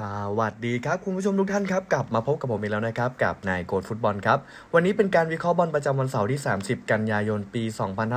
สวัสดีครับ คุณผู้ชมทุกท่านครับ กลับมาพบกับผมอีกแล้วนะครับ กับนายโกดฟุตบอลครับ วันนี้เป็นการวิเคราะห์บอลประจำวันเสาร์ที่ 30 กันยายนปี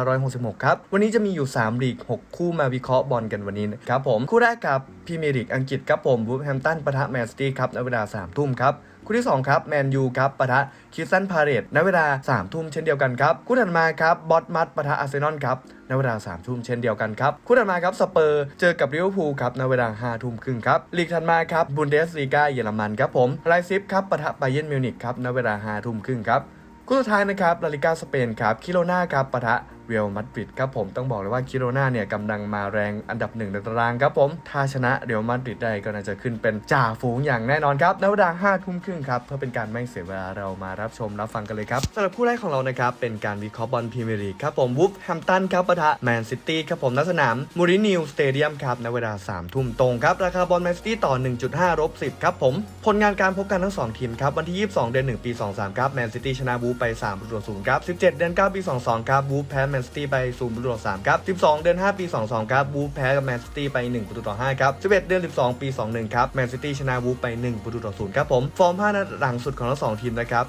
2566 ครับ วันนี้จะมีอยู่ 3 ลีก 6 คู่มาวิเคราะห์บอลกันวันนี้นะครับผมคู่แรกกับพรีเมียร์ลีกอังกฤษครับผมวูฟแฮมตันปะทะแมนซิตี้ครับในเวลา3ทุ่มครับคู่ที่ 2 ครับ แมนยูครับปะทะคิสตันพาเรตในเวลา3ทุ่มเช่นเดียวกันครับคู่ถัดมาครับบอตมัดปะทะอาร์เซนอลครับ ณเวลา3ทุ่มเช่นเดียวกันครับคู่ถัดมาครับสเปอร์เจอกับลิเวอร์พูลครับณเวลา5ทุ่มครึ่งครับลีกถัดมาครับบุนเดสลีกาเยอรมันครับผมไลซิฟครับปะทะไบเยนมิวนิกครับณเวลา5ทุ่มครึ่งครับคู่สุดท้ายนะครับลาลิกาสเปนครับคิโรนาครับปะทะ เรอัลมาดริดครับผมต้องบอกเลยว่าคิโรนาเนี่ยกำลังมาแรงอันดับหนึ่งในตารางครับผม ถ้าชนะเรอัลมาดริดได้ก็น่าจะขึ้นเป็นจ่าฝูงอย่างแน่นอนครับในเวลาห้าทุ่มครึ่งครับ เพื่อเป็นการไม่เสียเวลาเรามารับชมรับฟังกันเลยครับสำหรับคู่แรกของเรานะครับ เป็นการวิเคราะห์บอลพรีเมียร์ลีกครับผมวูฟแฮมตันครับปะทะแมนซิตี้ครับผมณสนามมูรินิวสเตเดียมครับในเวลา3ทุ่มตรงครับราคาบอลแมนซิตี้ต่อ 1.5ลบ10ครับผมผลงานการพบกันทั้งสองทีมครับวันที่ 22 เดือน 1 ปี 23 ครับแมนซิตี้ชนะวูฟไป3ประตูต่อ0ครับ17 เดือน9ปี 22 ครับวูฟแพ้แมนซิตี้ไป0ประตูต่อ3ครับ12 เดือน 5 ปี 22 ครับวูฟแพ้กับแมนซิตี้ไป1ประตูต่อ5ครับ11 เดือน 12 ปี 21 ครับแมนซิตี้ชนะวูฟไป 1 ประตูต่อ0ครับผมฟอร์ม5นัดหลังสุดของทั้งสองทีมนะครับ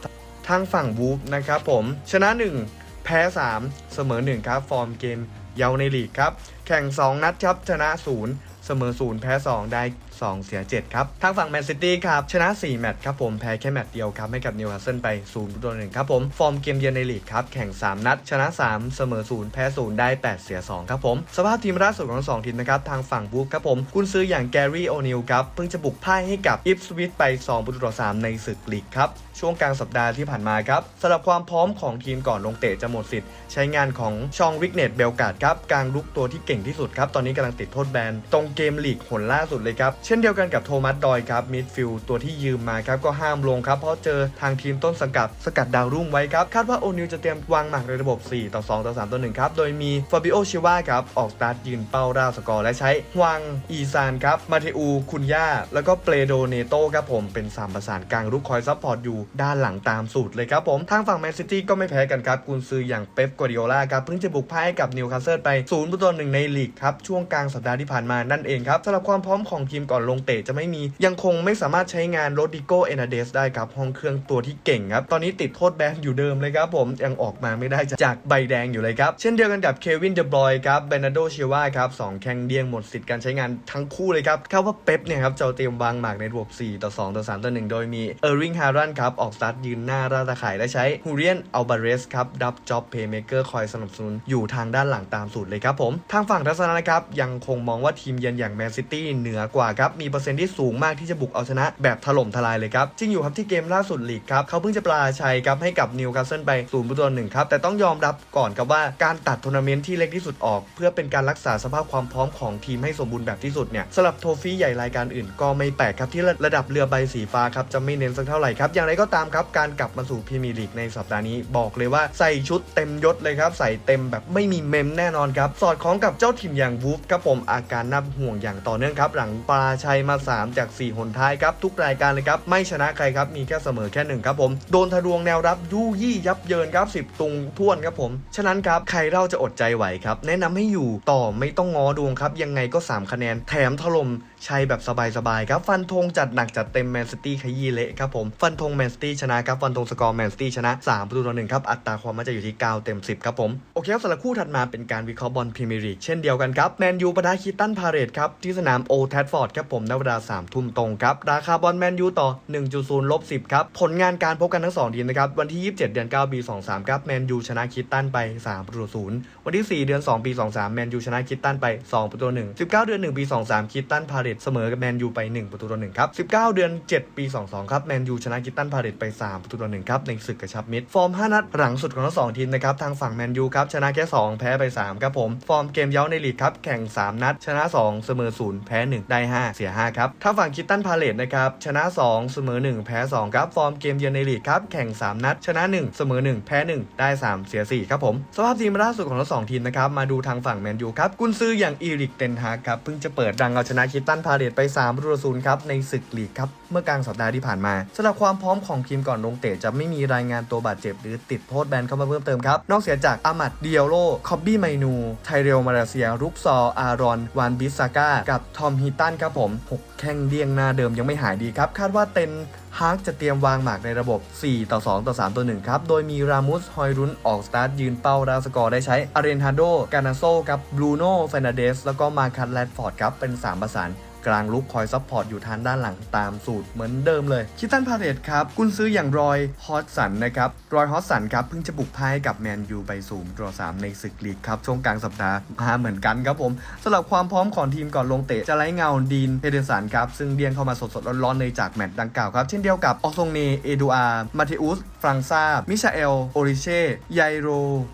ทางฝั่งวูฟนะครับผมชนะ 1 แพ้ 3 เสมอ 1 ครับฟอร์มเกมเยาวในลีกครับแข่ง 2 นัดครับชนะ 0 เสมอ 0 แพ้ 2 ได้ 2 เสีย 7 ครับ ทางฝั่งแมนซิตี้ครับ ชนะ 4 แมตช์ครับผม แพ้แค่แมตช์เดียวครับให้กับนิวคาสเซิลไป0ประตูต่อ1ครับผม ฟอร์มเกมเยือนในลีกครับ แข่ง 3 นัด ชนะ 3 เสมอ 0 แพ้ 0 ได้ 8 เสีย 2 ครับผม สภาพทีมล่าสุดของทั้งสองทีมนะครับ ทางฝั่งบูฟครับผม กุนซื้ออย่างแกรี่โอนิลครับ เพิ่งจะบุกพ่ายให้กับอิฟสวิตไป2ประตูต่อ3ในศึกลีกครับช่วงกลางสัปดาห์ที่ผ่านมาครับสำหรับความพร้อมของทีมก่อนลงเตะจะหมดสิทธิ์ ใช้งานของชองวิกเนตเบลกาดครับกลางลุกตัวที่เก่งที่สุดครับตอนนี้กำลังติดโทษแบนตรงเกมลีกหนล่าสุดเลยครับช่นเดียวกันกับโทมัสดอยครับมิดฟิลด์ตัวที่ยืมมาครับก็ห้ามลงครับเพราะเจอทางทีมต้นสังกัดสกัดดาวรุ่งไว้ครับคาดว่าโอนิลจะเตรียมวางหมากในระบบ 4 ต่อ 2 ต่อ 3 ต่อ 1 ครับ โดยมีฟาบิโอชิวาครับออกสตาร์ทยืนเป้าราสกอร์และใช้ฮวางอีซานครับมาเทอูคุนย่า แล้วก็เปโดเนโตครับผมเป็นสามประสานกลางรุกคอยซัพพอร์ตอยู่ด้านหลังตามสูตรเลยครับผมทางฝั่งแมนซิตี้ก็ไม่แพ้กันครับกุนซืออย่างเป๊ปกัวดิโอลาครับเพิ่งจะบุกพ่ายให้กับนิวคาสเซิลไป0ประตูต่อหนึ่งในลีกครับช่วงกลางสัปดาห์ที่ผ่านมานั่นเองครับสำหรับความพร้อมของทีมก่อนลงเตะจะไม่มี ยังคงไม่สามารถใช้งานโรดิโกเอนาเดสได้ครับห้องเครื่องตัวที่เก่งครับ ตอนนี้ติดโทษแบนอยู่เดิมเลยครับผมยังออกมาไม่ได้จากใบแดงอยู่เลยครับ เช่นเดียวกันกับเควินเดบรอยครับเบนาโดเชวาครับสองแข้งเดียงหมดสิทธิ์การใช้งานทั้งคู่เลยครับเข้าว่าเป๊ปเนี่ยครับจะเตรียมวางหมากในระบบ4ต่อ2ต่อ3ต่อ1โดยมีเออร์ริงฮารันครับออกสตาร์ทยืนหน้าราตาข่ายและใช้ฮูเรียนอัลบาเรสครับดับจ็อบเพย์เมเกอร์คอยสนับสนุนอยู่ทางด้านหลังตามสูตรเลยครับผมทางฝั่งทัศนะนะครับยังคงมองว่าทีมเยือนอย่างแมนซิตี้เหนือกว่าครับมีเปอร์เซ็นต์ที่สูงมากที่จะบุกเอาชนะแบบถล่มทลายเลยครับจริงอยู่ครับที่เกมล่าสุดลีกครับเขาเพิ่งจะปลาชัยครับให้กับนิวคาสเซิลไป0ประตูต่อหนึ่งครับแต่ต้องยอมรับก่อนครับว่าการตัดทัวร์นาเมนต์ที่เล็กที่สุดออก เพื่อเป็นการรักษาสภาพความพร้อมของทีมให้สมบูรณ์แบบที่สุดเนี่ยสำหรับโทฟี่ใหญ่รายการอื่น ก็ไม่แปลกครับที่ระดับเรือใบสีฟ้าครับจะไม่เน้นสักเท่าไหร่ครับอย่างไรก็ตามครับการกลับมาสู่พรีเมียร์ลีกในสัปดาห์นี้บอกเลยว่าใส่ชุดเต็มยศเลยครับใส่เต็มแบบไม่มีเมมแน่นอนครับสอดคล้องกับเจ้าถิ่นอย่างวูฟครับผมอาการน่าห่วงอย่างต่อเนื่องครับหลังปลาชัยมา 3 จาก 4 หนท้ายครับ ทุกรายการเลยครับ ไม่ชนะใครครับ มีแค่เสมอแค่หนึ่งครับผม โดนทะลวงแนวรับยู่ยี่ยับเยินครับ 10 ตุงท่วนครับผม ฉะนั้นครับ ใครเราจะอดใจไหวครับ แนะนำให้อยู่ต่อไม่ต้องง้อดวงครับ ยังไงก็ 3 คะแนน แถมถล่มชัยแบบสบายๆครับ ฟันธงจัดหนักจัดเต็มแมนซิตี้ขยี้เละครับผม ฟันธงแมนซิตี้ชนะครับ ฟันธงสกอร์แมนซิตี้ชนะ 3 ประตูต่อหนึ่งครับ อัตราความมั่นใจอยู่ที่ 9 เต็ม 10 ครับผม โอเคครับสำหรับคู่ถัดมาเป็นการวิเคราะห์บอลพรีเมียร์ลีกเช่นเดียวกันครับแมนยูปะทะคิตันพาเรตครับที่สนามโอแทดฟอร์ดครับผมในเวลา3ทุ่มตรงครับราคาบอลแมนยูต่อ 1.0ลบ10ครับผลงานการพบกันทั้งสองทีมนะครับวันที่ 27 เดือน9ปี23ครับแมนยูชนะคิตันไป3ประตูศูนย์วันที่ 4 เดือน 2 ปี 23แมนยูชนะคิตันไป2ประตู1 19 เดือน 1 ปี 23คิตันพาเรตเสมอกับแมนยูไป 1 ประตูต่อ1ครับ 19 เดือน 7 ปี 22 ครับ แมนยูชนะคิตตันพาเรตไป 3 ประตูต่อ1ครับ ในศึกกระชับมิตร ฟอร์ม 5 นัดหลังสุดของทั้งสองทีมนะครับ ทางฝั่งแมนยูครับ ชนะแค่ 2 แพ้ไป 3 ครับผม ฟอร์มเกมเย้าในลีกครับ แข่ง 3 นัด ชนะ 2 เสมอ 0 แพ้ 1 ได้ 5 เสีย 5 ครับ ถ้าฝั่งคิตตันพาเลตนะครับ ชนะ 2 เสมอ 1 แพ้ 2 ครับ ฟอร์มเกมเยือนในลีกครับ แข่ง 3 นัด ชนะ 1 เสมอ 1 แพ้ 1 ได้ 3 เสีย 4 ครับผม สภาพทีมล่าสุดของทั้งสองทีมนะครับ มาดูทางฝั่งแมนยูครับ กุนซืออย่างอีริก เตนฮากครับ เพิ่งจะเปิดดังเอาชนะคิตันนพาเลตไป3ประตูศูนย์ครับในศึกลีกครับเมื่อกลางสัปดาห์ที่ผ่านมาสำหรับความพร้อมของทีมก่อนลงเตะจะไม่มีรายงานตัวบาดเจ็บ หรือติดโทษแบนเข้ามาเพิ่มเติมครับ นอกเสียจากอามัดเดียโลคอบบี้ไมนู ไทเรลมาเลเซียรุกซอ อารอน วานบิสซาก้า กับทอมฮีตันครับผม 6 แข้งเดียงหน้าเดิมยังไม่หายดีครับ คาดว่าเต็นฮาร์กจะเตรียมวางหมากในระบบ 4 ต่อ 2 ต่อ 3 ต่อ 1 ครับ โดยมีรามุส ฮอยรุนออกสตาร์ทยืนเป้าดาวสกอร์ได้ใช้อาเรนฮาโด กานาโซกับบรูโน่เฟนันเดส แล้วก็มาคัตแรดฟอร์ดครับ เป็น 3 ประสาน กลางลุกคอยซัพพอร์ตอยู่ทางด้านหลังตามสูตรเหมือนเดิมเลย คิตันพาเรตครับ กุนซื้ออย่างรอยฮอตสันนะครับ รอยฮอตสันครับ เพิ่งจะบุกพ่ายกับแมนยูไปสูงตัวสามในศึกลีกครับ ช่วงกลางสัปดาห์มาเหมือนกันครับผมสำหรับความพร้อมของทีมก่อนลงเตะจะไล่เงาดีนเฮเดร์สันครับ ซึ่งเดียงเข้ามาสดๆร้อนๆเลยจากแมตช์ดังกล่าวครับ เช่นเดียวกับออกซงเนเอดูอาร์มาเทอุสฟรังซามิชาเอลโอริเช่ไยโร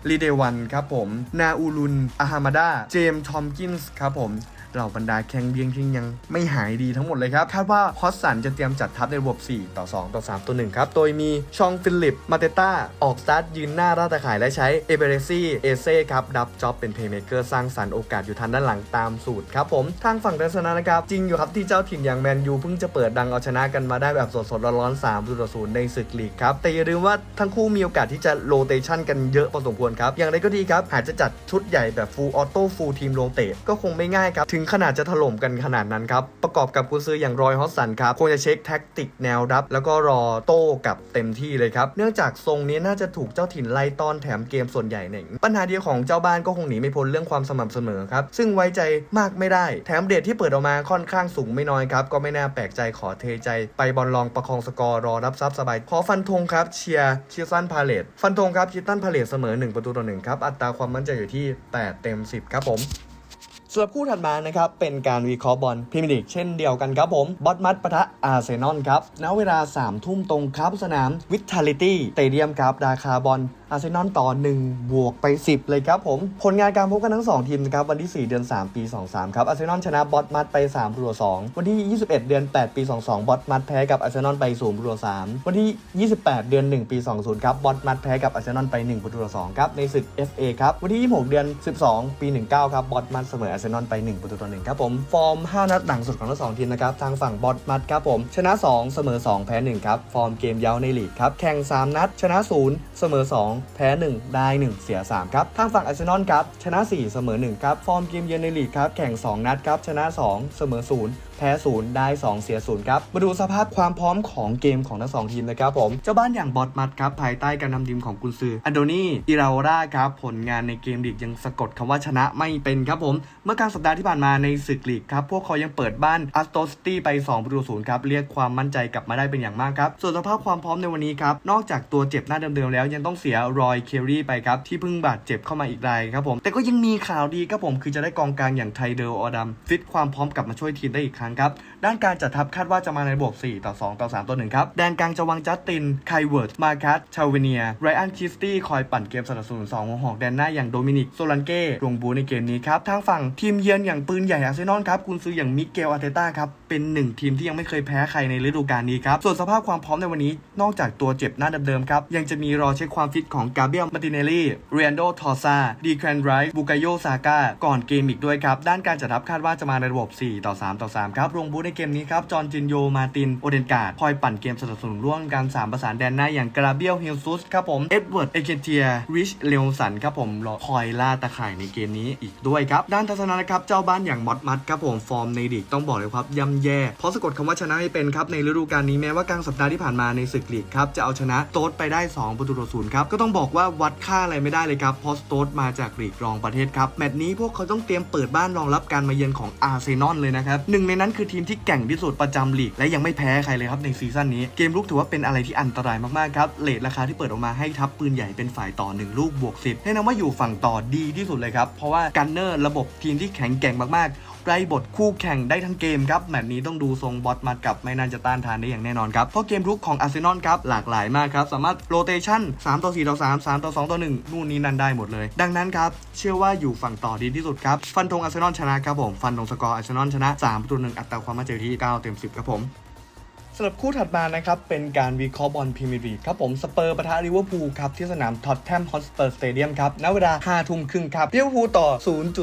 ลีเดวันครับผมนาอูลุนอาฮามาดาเจมส์ทอมกินส์ครับผม เหล่าบรรดาแข่งเบียงที่ยังไม่หายดีทั้งหมดเลยครับคาดว่าฮอสสันจะเตรียมจัดทัพในระบบ 4 ต่อ 2 ต่อ 3ตัว1ครับ โดยมีชองฟิลิป มาเตต้า ออกสตาร์ทยืนหน้าราตะข่ายและใช้เอเบเรซี่เอเซ่ครับ ดับจ็อบเป็นเพย์เมเกอร์สร้างสรรค์โอกาสอยู่ทางด้านหลังตามสูตรครับผม ทางฝั่งดัชนะนะครับ จริงอยู่ครับที่เจ้าถิ่นอย่างแมนยูเพิ่งจะเปิดดังเอาชนะกันมาได้แบบสดๆร้อนๆ3ต่อ0ในศึกลีกครับแต่อย่าลืมว่าทั้งคู่มีโอกาสที่จะโรเตชันกันเยอะพอสมควรครับอย่างไรก็ดีครับหากจะจัดชุดใหญ่แบบฟูลออโต้ฟูลทีมลงเตะก็คงไม่ง่ายครับถึงขนาดจะถล่มกันขนาดนั้นครับ ประกอบกับกุนซืออย่างรอยฮอสสันครับคงจะเช็คแท็กติกแนวรับ แล้วก็รอโต้กับเต็มที่เลยครับ เนื่องจากทรงนี้น่าจะถูกเจ้าถิ่นไล่ต้อนแถมเกมส่วนใหญ่เนี่ยปัญหาเดียวของเจ้าบ้านก็คงหนีไม่พ้นเรื่องความสม่ำเสมอครับ ซึ่งไว้ใจมากไม่ได้ แถมเดทที่เปิดออกมาค่อนข้างสูงไม่น้อยครับ ก็ไม่น่าแปลกใจขอเทใจ ไปบอลลองประคองสกอร์รอรับซับสบาย ขอฟันธงครับเชียร์คิตันพาเลตฟันธงครับคิตันพาเลตเสมอ 1 ประตูต่อ1ครับ อัตราความมั่นใจอยู่ที่ 8 เต็ม 10 ครับผม สำหรับคู่ถัดมานะครับเป็นการวิเคราะห์บอลพรีเมียร์ลีกเช่นเดียวกันครับผมบอสมัดปะทะอาร์เซนอลครับณเวลา3ทุ่มตรงครับสนามวิทาลิตี้สเตเดียมครับราคาบอล อาร์เซนอลต่อ 1 บวกไป 10 เลยครับผม ผลงานการพบกันทั้ง 2 ทีมนะครับ วันที่ 4 เดือน 3 ปี 23 ครับอาร์เซนอลชนะบอสมัดไป3ระตูต่อ2วันที่ 21 เดือน 8 ปี 22 บอสมัดแพ้กับอาร์เซนอลไป0ระตูต่อ3วันที่ 28 เดือน 1 ปี 20 ครับบอสมัดแพ้กับอาร์เซนอลไป1ประตูต่อ2ครับในศึก FA ครับวันที่ 26 เดือน 12 ปี 19 ครับบอสมัดเสมออาร์เซนอลไป 1 ประตูต่อ1ครับผมฟอร์ม 5 นัดหลังสุดของทั้งสองทีมนะครับทางฝั่งบอสมัดครับผมชนะ 2 เสมอ 2 แพ้1ครับฟอร์มเกมยาวในลีกครับแข่ง 3 นัดชนะ 0 เสมอ 2แพ้ 1 ได้ 1 เสีย 3 ครับ ทางฝั่งอาร์เซนอลครับ ชนะ 4 เสมอ 1 ครับ ฟอร์มเกมเยือนในลีกครับ แข่ง 2 นัดครับ ชนะ 2 เสมอ 0แพ้0ได้2เสีย0ครับ มาดูสภาพความพร้อมของเกมของทั้งสองทีมนะครับผม เจ้าบ้านอย่างบอดมัดครับ ภายใต้การนำทีมของกุนซืออันโดนีอิราโอราครับ ผลงานในเกมลีกยังสะกดคำว่าชนะไม่เป็นครับผม เมื่อกลางสัปดาห์ที่ผ่านมาในศึกลีกครับ พวกเขายังเปิดบ้านอัสโตสตี้ไป2ประตูศูนย์ครับ เรียกความมั่นใจกลับมาได้เป็นอย่างมากครับ ส่วนสภาพความพร้อมในวันนี้ครับ นอกจากตัวเจ็บหน้าเดิมๆแล้วยังต้องเสียรอยเคลรี่ไปครับที่เพิ่งบาดเจ็บเข้ามาอีกรายครับผมแต่ก็ยังมีข่าวดีครับผมคือจะได้กองกลางอย่างไทเดอร์ออดัมฟิตความพร้อมกลับมาช่วยทีมได้อีกครั้งครับ ด้านการจัดทัพคาดว่าจะมาในบวก 4 ต่อ 2 ต่อ 3 ต่อ 1 ครับ แดนกลางจะวางจัสติน ไคเวิร์ด มาคัสชาวเวเนีย ไรอันคิสตี้คอยปั่นเกมสนับสนุน2หัวหอกแดนหน้าอย่างโดมินิก โซลันเก้ลงบูในเกมนี้ครับ ทางฝั่งทีมเยือนอย่างปืนใหญ่อาร์เซนอลครับคุณซืออย่างมิเกลอาร์เตต้าครับ เป็นหนึ่งทีมที่ยังไม่เคยแพ้ใครในฤดูกาลนี้ครับ ส่วนสภาพความพร้อมในวันนี้ นอกจากตัวเจ็บหน้าเดิมๆครับ ยังจะมีรอเช็คความฟิตของกาเบียลมาติเนลลี่เรียนโดทอร์ซาดีแคนไรท์บูกาโยซาก้าก่อนเกมอีกด้วยครับด้านการจัดทัพคาดว่าจะมาในระบบ 4 ต่อ 3 ต่อ 3ครับลงบูในเกมนี้ครับจอห์นจินโยมาตินโอเดนการ์ดคอยปั่นเกมสนับสนุนร่วมกันสามประสานแดนหน้าอย่างกราเบียลฮิลซุสครับผมเอ็ดเวิร์ดเอเกเทียริชเลวสันครับผมรอคอยล่าตะข่ายในเกมนี้อีกด้วยครับ ด้านทัศนะนะครับเจ้าบ้านอย่างมอดมัดครับผมฟอร์มในลีกต้องบอกเลยครับย่ำแย่เพราะสะกดคำว่าชนะไม่เป็นครับในฤดูกาลนี้แม้ว่ากลางสัปดาห์ที่ผ่านมาในศึกลีกครับจะเอาชนะโต๊ดไปได้ 2 ประตูต่อศูนย์ครับก็ต้องบอกว่าวัดค่าอะไรไม่ได้เลยครับเพราะโต๊ดมาจากลีกรองประเทศครับแมตช์นี้พวกเขาต้องเตรียมเปิดบ้านรองรับการมาเยือนของอาร์เซนอลเลยนะครับหนึ่งในนั้นั้นคือทีมที่แกร่งที่สุดประจำลีก และยังไม่แพ้ใครเลยครับในซีซั่นนี้ เกมลุกถือว่าเป็นอะไรที่อันตรายมากๆครับเลทราคาที่เปิดออกมาให้ทัพปืนใหญ่เป็นฝ่ายต่อ 1 ลูกบวก10แนะนำว่าอยู่ฝั่งต่อดีที่สุดเลยครับเพราะว่ากันเนอร์ระบบทีมที่แข็งแกร่งมากๆ ไล่บทคู่แข่งได้ทั้งเกมครับแมตช์นี้ต้องดูทรงบอสมากับไม่น่าจะต้านทานได้อย่างแน่นอนครับเพราะเกมรุกของอาร์เซนอลครับหลากหลายมากครับสามารถโรเตชัน3ต่อ4ต่อ3 3ต่อ2ต่อ1นู่นนี่นั่นได้หมดเลย ดังนั้นครับเชื่อว่าอยู่ฝั่งต่อดีที่สุดครับฟันธงอาร์เซนอลชนะครับผมฟันธงสกอร์อาร์เซนอลชนะ3ประตูหนึ่งอัตราความมั่นใจอยู่ที่9เต็ม10ครับผม สำหรับคู่ถัดมานะครับ เป็นการวิเคราะห์บอลพรีเมียร์ลีกครับผมสเปอร์ปะทะลิเวอร์พูลครับ ที่สนามท็อตแทมฮอตสเปอร์สเตเดียมครับณเวลา5ทุ่มครึ่งครับลิเวอร์พูลต่อ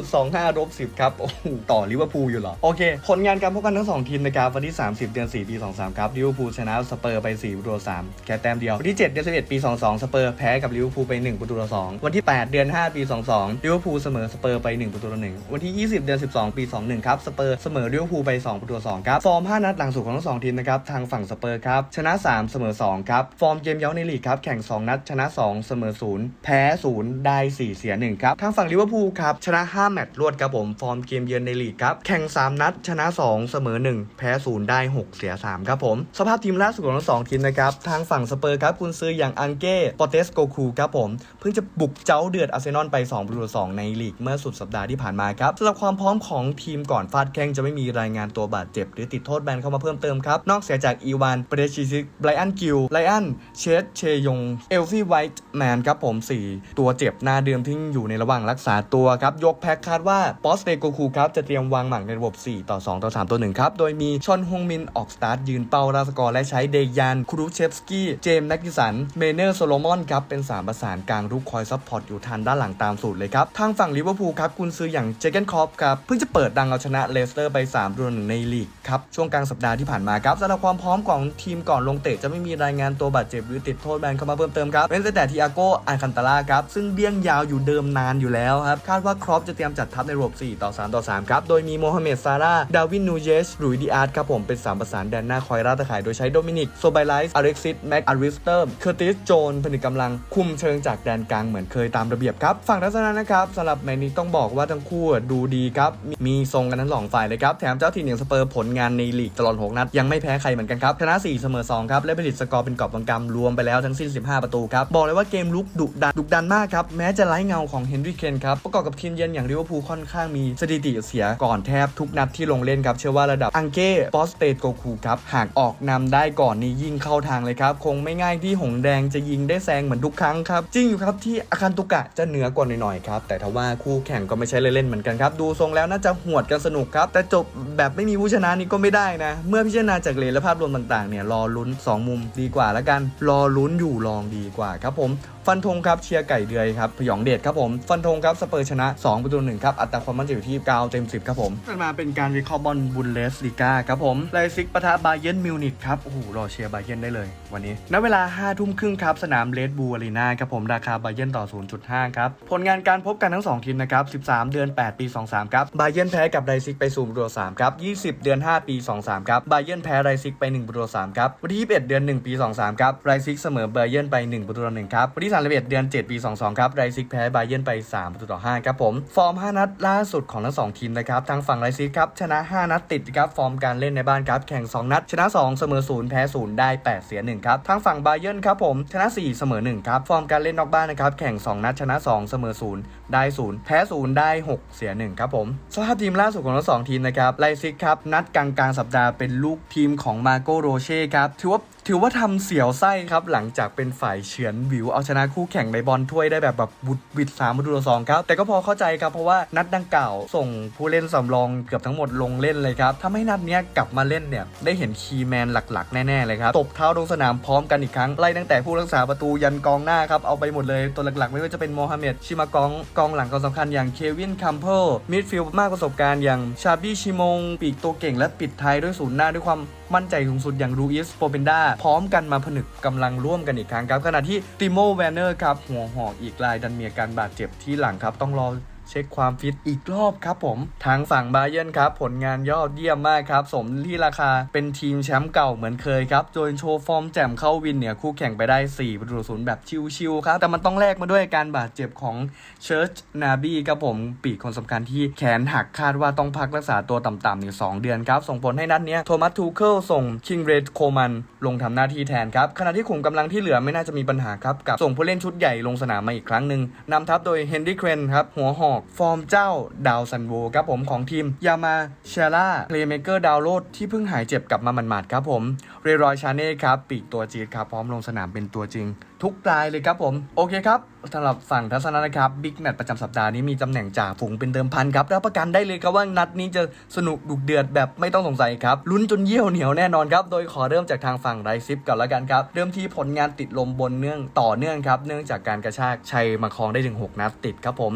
0.25ลบ10 ครับ โอ้โห ต่อลิเวอร์พูลอยู่เหรอ โอเค ผลงานการพบกันทั้ง 2 ทีมนะครับ วันที่ 30 เดือน 4 ปี 23 ครับลิเวอร์พูลชนะสเปอร์ไป4ประตู3แค่แต้มเดียววันที่ 7 เดือน 11 ปี 22 สเปอร์แพ้กับลิเวอร์พูลไป1ประตูต่อ2วันที่ 8 เดือน 5 ปี 22ลิเวอร์พูลเสมอสเปอร์ไป1ประตูต่อ1วันที่ 20 เดือน 12 ปี 21 ครับสเปอร์เสมอลิเวอร์พูลไป2ประตูต่อ2ครับฟอร์ม5นัดหลังสุดของทั้งสองทีมนะครับทางางฝั่งสเปอร์ครับ ชนะ 3 เสมอ 2 ครับ ฟอร์มเกมเย้าในลีกครับ แข่ง 2 นัด ชนะ 2 เสมอ 0 แพ้ 0 ได้ 4 เสีย 1 ครับ ทางฝั่งลิเวอร์พูลครับ ชนะ 5 แมตช์รวดครับผม ฟอร์มเกมเยือนในลีกครับ แข่ง 3 นัด ชนะ 2 เสมอ 1 แพ้ 0 ได้ 6 เสีย 3 ครับผม สภาพทีมล่าสุดของทั้งสองทีมนะครับ ทางฝั่งสเปอร์ครับคุณซื้ออย่างอังเก้ปอเตสโกคูครับผม เพิ่งจะบุกเจ้าเดือดอาร์เซนอลไป2ประตูต่อ2ในลีกเมื่อสุดสัปดาห์ที่ผ่านมาครับสำหรับความพร้อมของทีมก่อนฟาดแข้งจะไม่มีรายงานตัวบาดเจ็บ หรือติดโทษแบนเข้ามาเพิ่มเติมครับนอกเสียจากอีวานเปเรชิซิกไบรอันกิลไลอันเชสเชยง เอลฟี่ไวท์แมนครับผม 4 ตัวเจ็บหน้าเดิมที่อยู่ในระหว่างรักษาตัวครับ ยกแพ็คคาดว่าปอสเตโกคูครับ จะเตรียมวางหมากในระบบ 4 ต่อ 2 ต่อ 3 ต่อ 1 ครับ โดยมีชอนฮงมินออกสตาร์ทยืนเป้าราสกอร์และใช้เดยันคูรุเชฟสกี้ เจมส์นักกิสัน เมเนอร์โซโลมอนครับ เป็นสามประสานกลางรุกคอยซัพพอร์ตอยู่ทันด้านหลังตามสูตรเลยครับทางฝั่งลิเวอร์พูลครับกุนซืออย่างเจเกนคอปครับเพิ่งจะเปิดดังเอาชนะเลสเตอร์ไป3ตัวหนึ่งในลีกครับช่วงกลางสัปดาห์ที่ผ่านมาครับสำหรับความพร้อมของทีมก่อนลงเตะจะไม่มีรายงานตัวบาดเจ็บหรือติดโทษแบนเข้ามาเพิ่มเติมครับเว้นแต่ทิอาโกอันคันตาล่าครับซึ่งเดี้ยงยาวอยู่เดิมนานอยู่แล้วครับคาดว่าครอปจะเตรียมจัดทัพในระบบ4ต่อ3ต่อ3ครับโดยมีโมฮัมเหม็ดซาร่าดาวินนูเยสหลุยดิอาร์ตครับผมเป็น3ประสานแดนหน้าคอยราตะข่ายโดยใช้โดมินิกโซไบไลส์อเล็กซิสแม็กอาริสเตอร์เคอร์ติสโจนผนึกกำลังคุมเชิงจากแดนกลางเหมือนเคยตามระเบียบครับฝั่งทัศนะนะครับสำหรับแมนนี้ต้องบอกว่าทั้งคู่ดูดีครับมีทรงกันทั้งสองฝ่ายเลยครับแถมเจ้าถิ่นอย่างสเปอร์ผลงานในลีกตลอด6นัดยังไม่แพ้ใครเหมือนกันครับชนะ4เสมอ2ครับและผลิตสกอร์เป็นกอบบังกำรวมไปแล้วทั้งสิ้น 15 ประตูครับบอกเลยว่าเกมลุกดุดันดุดันมากครับแม้จะไร้เงาของเฮนรี่เคนครับประกอบกับทีมเยือนอย่างลิเวอร์พูลค่อนข้างมีสถิติเสียก่อนแทบทุกนัดที่ลงเล่นครับเชื่อว่าระดับอังเก้ปอสเตโกคูครับหากออกนำได้ก่อนนี่ยิ่งเข้าทางเลยครับคงไม่ง่ายที่หงแดงจะยิงได้แซงเหมือนทุกครั้งครับจริงอยู่ครับที่อาคันตุกะจะเหนือกว่าหน่อยๆครับแต่ทว่าคู่แข่งก็ไม่ใช่เล่นๆเหมือนกันครับดูทรงแล้วน่าจะหวดกันสนุกครับแต่จบแบบไม่มีผู้ชนะนี่ก็ไม่ได้นะ เมื่อพิจารณาจากเลนและภาพรวมต่างๆเนี่ยรอลุ้น 2 มุมดีกว่าแล้วกันรอลุ้นอยู่ลองดีกว่าครับผมฟันธงครับเชียร์ไก่เดือยครับพยองเดชครับผม ฟันธงครับสเปอร์ชนะ 2 ประตูหนึ่งครับ อัตราความมั่นใจอยู่ที่9เต็ม 10 ครับผมมาเป็นการวิเคราะห์บอลบุนเลสลีกาครับผมไลซิกปะทะบาเยนมิวนิกครับ โอ้โห รอเชียร์บาเยนได้เลย วันนี้ ณ เวลา 5 ทุ่มครึ่งครับ สนามเลดบูอารีนาครับผม ราคาบาเยนต่อ 0.5 ครับ ผลงานการพบกันทั้ง 2 ทีมนะครับ 13 เดือน 8 ปี 23 ครับ บาเยนแพ้กับไลซิกไป0ประตู3ครับ 20 เดือน 5 ปี 23 ครับ บาเยนแพ้ไลซิกไป1ประตู3ครับ วันที่21เดือน 1 ปี 23 ครับ ไลซิกเสมอบาเยนไป1ประตู1ครับวันที่31เดือน 7 ปี 22 ครับไรซิกแพ้บาเยนไป3ประตูต่อ 5 ครับผม ฟอร์ม 5 นัดล่าสุดของทั้ง 2 ทีมนะครับ ทางฝั่งไรซิกครับ ชนะ 5 นัดติดครับ ฟอร์มการเล่นในบ้านครับ แข่ง 2 นัด ชนะ 2 เสมอ 0 แพ้ 0 ได้ 8 เสีย 1 ครับ ทางฝั่งบาเยนครับผม ชนะ 4 เสมอ 1 ครับ ฟอร์มการเล่นนอกบ้านนะครับ แข่ง 2 นัด ชนะ 2 เสมอ 0 ได้ 0 แพ้ 0 ได้ 6 เสีย 1 ครับผมสภาพทีมล่าสุดของทั้ง 2 ทีมนะครับ ไรซิกครับ นัดกลางกลางสัปดาห์เป็นลูกทีมของมาโกโรเช่ครับ ถือว่า ถือว่าทำเสียวไส้ครับหลังจากเป็นฝ่ายเฉือนวิวเอาชนะคู่แข่งในบอลถ้วยได้แบบแบบบุดบิดสามประตูต่อสองครับแต่ก็พอเข้าใจครับเพราะว่านัดดังกล่าวส่งผู้เล่นสำรองเกือบทั้งหมดลงเล่นเลยครับทำให้นัดเนี้ยกลับมาเล่นเนี่ยได้เห็นคีแมนหลักๆ แน่ๆเลยครับตบเท้าลงสนามพร้อมกันอีกครั้งไล่ตั้งแต่ผู้รักษาประตูยันกองหน้าครับเอาไปหมดเลยตัวหลักๆ ไม่ว่าจะเป็นโมฮัมเหม็ดชิมากองกองหลังคนสำคัญอย่างเควินคัมเพลมิดฟิลด์มากประสบการณ์อย่างชาบี้ชิมงปีกตัวเก่งและปิดท้ายด้วยศูนย์หน้าด้วยความ มั่นใจสูงสุดอย่างรูอิสโปเปนดาพร้อมกันมาผนึกกำลังร่วมกันอีกครั้งครับขณะที่ติโมแวนเนอร์ครับหัวหอกอีกรายดันมีอาการบาดเจ็บที่หลังครับต้องรอ เช็คความฟิตอีกรอบครับผมทางฝั่งบาเยร์นครับ ผลงานยอดเยี่ยมมากครับ สมที่ราคาเป็นทีมแชมป์เก่าเหมือนเคยครับ โดยโชว์ฟอร์มแจ่มเข้าวินเนี่ยคู่แข่งไปได้4ประตูศูนย์แบบชิวๆครับ แต่มันต้องแลกมาด้วยการบาดเจ็บของเชิร์ชนาบีครับผมปีกคนสำคัญที่แขนหักคาดว่าต้องพักรักษาตัวต่ำๆอยู่2เดือนครับ ส่งผลให้นัดเนี้ยโทมัสทูเคิลส่งคิงเรดโคมันลงทำหน้าที่แทนครับขณะที่ขุมกำลังที่เหลือไม่น่าจะมีปัญหาครับกับส่งผู้เล่นชุดใหญ่ลงสนามมาอีกครั้งหนึ่งนำทัพโดยเฮนรี่เครนครับหัวหอกฟอร์มเจ้าดาวซันโวครับผมของทีมยามาเชล่าเพลย์เมเกอร์ดาวโลดที่เพิ่งหายเจ็บกลับมาหมาดๆครับผมเรย์รอยชาเน่ครับปีกตัวจีดครับพร้อมลงสนามเป็นตัวจริง ทุกรายเลยครับผม โอเคครับสำหรับฝั่งทัศนะนะครับบิ๊กแมตช์ประจำสัปดาห์นี้มีตำแหน่งจ่าฝูงเป็นเดิมพันครับรับประกันได้เลยครับว่านัดนี้จะสนุกดุเดือดแบบไม่ต้องสงสัยครับลุ้นจนเยี่ยวเหนียวแน่นอนครับโดยขอเริ่มจากทางฝั่งไรซิปก่อนละกันครับเริ่มที่ผลงานติดลมบนเนื่องต่อเนื่องครับเนื่องจากการกระชากชัยมาครองได้ถึง 6 นัดติดครับผม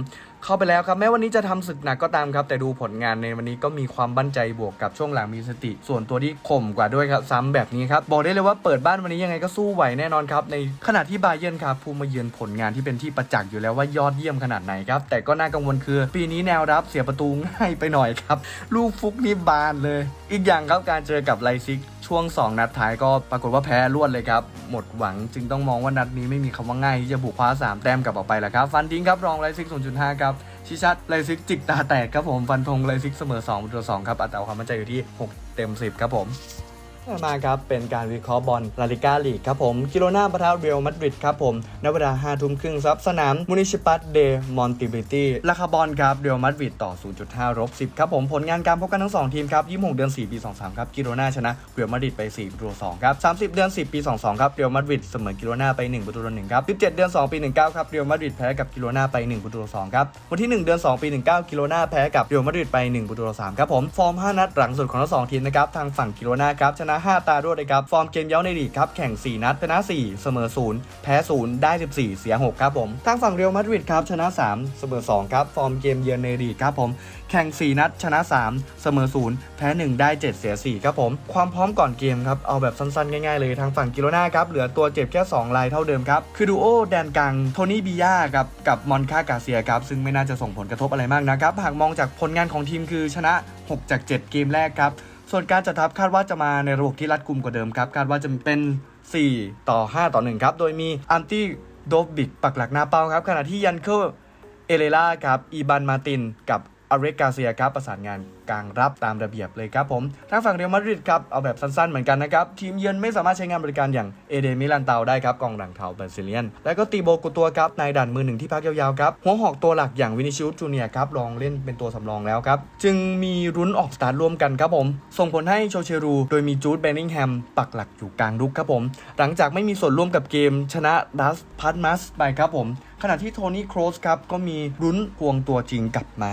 เข้าไปแล้วครับแม้วันนี้จะทำศึกหนักก็ตามครับ แต่ดูผลงานในวันนี้ก็มีความบั่นใจบวกกับช่วงหลังมีสติ ส่วนตัวที่ข่มกว่าด้วยครับซ้ำแบบนี้ครับบอกได้เลยว่าเปิดบ้านวันนี้ยังไงก็สู้ไหวแน่นอนครับในขณะที่บาเยิร์นครับผู้มาเยือนผลงานที่เป็นที่ประจักษ์อยู่แล้วว่ายอดเยี่ยมขนาดไหนครับแต่ก็น่ากังวลคือ ปีนี้แนวรับเสียประตูง่ายไปหน่อยครับลูกฟุกนี่บานเลย อีกอย่างครับการเจอกับไลซิก ช่วง 2 นัดท้ายก็ปรากฏว่าแพ้รวดเลยครับ หมดหวังจึงต้องมองว่านัดนี้ไม่มีคำว่าง่ายที่จะบุกคว้า 3 แต้มกลับออกไปแหละครับ ฟันทิ้งครับรองไลซิก 0.5 ครับชิชัดไลซิกจิกตาแตกครับผมฟันธงไลซิกเสมอ2ตัว2ครับอัตราความมั่นใจอยู่ที่ 6 เต็ม 10 ครับผม มาครับเป็นการวิเคราะห์บอลลาลิกาลีกครับผมกิโลนาปะทะเรอัลมาดริดครับผมในเวลา5ทุ่มครึ่งซับสนามมูนิชิปัสเดมอนติบิตี้ราคาบอลครับเรอัลมาดริดต่อ 0.5ลบ10ครับผมผลงานการพบกันทั้ง 2 ทีมครับ26เดือน 4 ปี 23 ครับกิโลนาชนะเรอัลมาดริดไป4ประตู2ครับ30 เดือน 10 ปี 22 ครับเรอัลมาดริดเสมอกิโลนาไป 1 ประตูต่อ1ครับ17 เดือน 2 ปี 19 ครับเรอัลมาดริดแพ้กับกิโลนาไป 1 ประตูต่อ2ครับวันที่ 1 เดือน 2 ปี 19 กิโลนาแพ้กับเรอัลมาดริดไป 1 ประตูต่อ3ครับผมฟอร์ม 5 นัดหลังสุดของทั้งสองทีมนะครับทางฝั่งกิโลนาครับชนะ5 ตารวดเลยครับ ฟอร์มเกมเย้าในลีกครับ แข่ง 4 นัดชนะ 4 เสมอ 0 แพ้ 0 ได้ 14 เสีย 6 ครับผม ทางฝั่งเรอัลมาดริดครับ ชนะ 3 เสมอ 2 ครับ ฟอร์มเกมเยือนในลีกครับผม แข่ง 4 นัด ชนะ 3 เสมอ 0 แพ้ 1 ได้ 7 เสีย 4 ครับผม ความพร้อมก่อนเกมครับ เอาแบบสั้นๆ ง่ายๆ เลย ทางฝั่งกิโลนาครับ เหลือตัวเจ็บแค่ 2 รายเท่าเดิมครับ คือดูโอแดนกลางโทนี่บิยาครับกับมอนคากาเซียครับ ซึ่งไม่น่าจะส่งผลกระทบอะไรมากนะครับ หากมองจากผลงานของทีมคือชนะ 6 จาก 7 เกมแรกครับ ส่วนการจัดทัพคาดว่าจะมาในระบบที่รัดกุมกว่าเดิมครับคาดว่าจะเป็น 4 ต่อ 5 ต่อ 1 ครับ โดยมีอันตี้โดบบิกปักหลักหน้าเป้าครับ ขณะที่ยันเคิลเอเลล่าครับอีบันมาตินกับ อเรกกาเซียครับประสานงานกลางรับตามระเบียบเลยครับผมทางฝั่งเรอัลมาดริดครับเอาแบบสั้นๆเหมือนกันนะครับ ทีมเยือนไม่สามารถใช้งานบริการอย่างเอเดมิลันเตาได้ครับกองหลังเทาเบรซิเลียน แล้วก็ตีโบกุตัวครับนายดันมือหนึ่งที่พักยาวๆครับหัวหอกตัวหลักอย่างวินิชิอุสจูเนียครับลองเล่นเป็นตัวสำรองแล้วครับ จึงมีรุ้นออกสตาร์ทร่วมกันครับผม ส่งผลให้โชเชรู โดยมีจูดเบนนิงแฮมปักหลักอยู่กลางรุกครับผม หลังจากไม่มีส่วนร่วมกับเกม ชนะดัสพัทมัสไปครับผมขณะที่โทนี่โครสครับก็มีรุ้นพวงตัวจริงกลับมา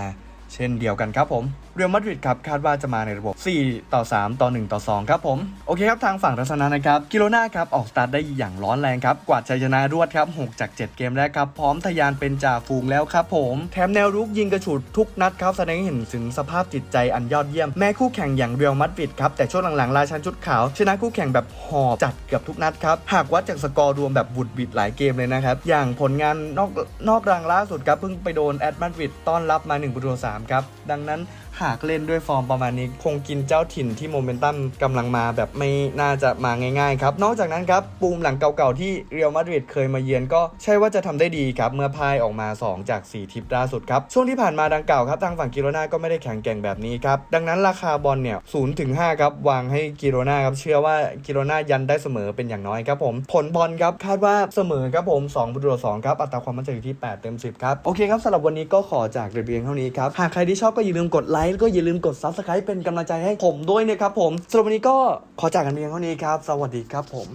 เช่นเดียวกันครับผม เรอัลมาดริดครับคาดว่าจะมาในระบบ 4 ต่อ 3 ต่อ 1 ต่อ 2 ครับผม โอเคครับ ทางฝั่งทัศนะนะครับ กิโลนาครับ ออกสตาร์ทได้อย่างร้อนแรงครับ กวาดชัยชนะรวดครับ 6 จาก 7 เกมแรกครับ พร้อมทะยานเป็นจ่าฝูงแล้วครับผม แถมแนวรุกยิงกระฉูดทุกนัดครับ แสดงให้เห็นถึงสภาพจิตใจอันยอดเยี่ยม แม้คู่แข่งอย่างเรอัลมาดริดครับ แต่ช่วงหลังๆ ราชันชุดขาว ชนะคู่แข่งแบบหอบจัดเกือบทุกนัดครับ หากวัดจากสกอร์รวมแบบบุดบิดหลายเกมเลยนะครับ อย่างผลงานนอกนอกรังล่าสุดครับ เพิ่งไปโดนแอดมาดริดต้อนรับมา1ประตู3ครับ ดังนั้น หากเล่นด้วยฟอร์มประมาณนี้ คงกินเจ้าถิ่นที่โมเมนตัมกำลังมาแบบไม่น่าจะมาง่ายๆครับ นอกจากนั้นครับปูมหลังเก่าๆที่เรียลมาดริดเคยมาเยือนก็ใช่ว่าจะทำได้ดีครับ เมื่อพ่ายออกมา 2 จาก 4 ทิปล่าสุดครับ ช่วงที่ผ่านมาดังกล่าวครับ ทางฝั่งกิโรนาก็ไม่ได้แข็งแกร่งแบบนี้ครับ ดังนั้นราคาบอลเนี่ย0ถึง5ครับ วางให้กิโรนาครับเชื่อว่ากิโรนายันได้เสมอเป็นอย่างน้อยครับผมผลบอลครับคาดว่าเสมอครับผม2ประตูต่อ2ครับอัตราความมั่นใจอยู่ที่ 8 เต็ม 10ครับโอเคครับสำหรับวันนี้ก็ขอจากเพียงเท่านี้ครับหากใครที่ชอบก็อย่าลืมกดไลค์แล้วก็อย่าลืมกด Subscribe เป็นกำลังใจให้ผมด้วยนะครับผมสำหรับวันนี้ก็ขอจากกันเพียงเท่านี้ครับ สวัสดีครับผม